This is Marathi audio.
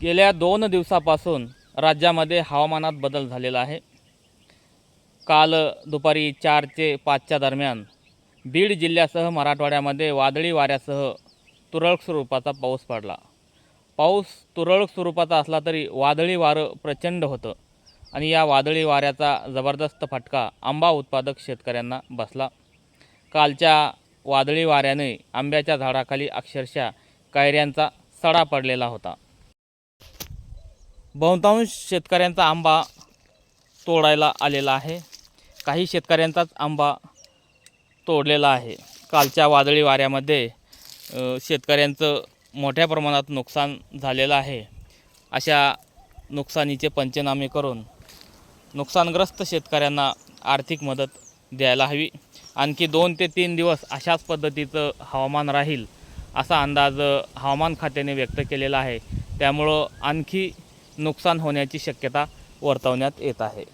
गेल्या दोन दिवसापासून राज्यामध्ये हवामानात बदल झालेला आहे. काल दुपारी चार ते पाचच्या दरम्यान बीड जिल्ह्यासह मराठवाड्यामध्ये वादळी वाऱ्यासह तुरळक स्वरूपाचा पाऊस पडला. पाऊस तुरळक स्वरूपाचा असला तरी वादळी वारं प्रचंड होतं आणि या वादळी वाऱ्याचा जबरदस्त फटका आंबा उत्पादक शेतकऱ्यांना बसला. कालच्या वादळी वाऱ्याने आंब्याच्या झाडाखाली अक्षरशः कैऱ्यांचा सडा पडलेला होता. बहुतांश शेतकऱ्यांचा आंबा तोडायला आलेला आहे. काही शेतकऱ्यांचाच आंबा तोडलेला आहे. कालच्या वादळी वाऱ्यामध्ये शेतकऱ्यांचं मोठ्या प्रमाणात नुकसान झालेलं आहे. अशा नुकसानीचे पंचनामे करून नुकसानग्रस्त शेतकऱ्यांना आर्थिक मदत द्यायला हवी. आणखी दोन ते तीन दिवस अशाच पद्धतीचं हवामान राहील असा अंदाज हवामान खात्याने व्यक्त केलेला आहे. त्यामुळं आणखी नुकसान होण्याची शक्यता वर्तवण्यात येत आहे.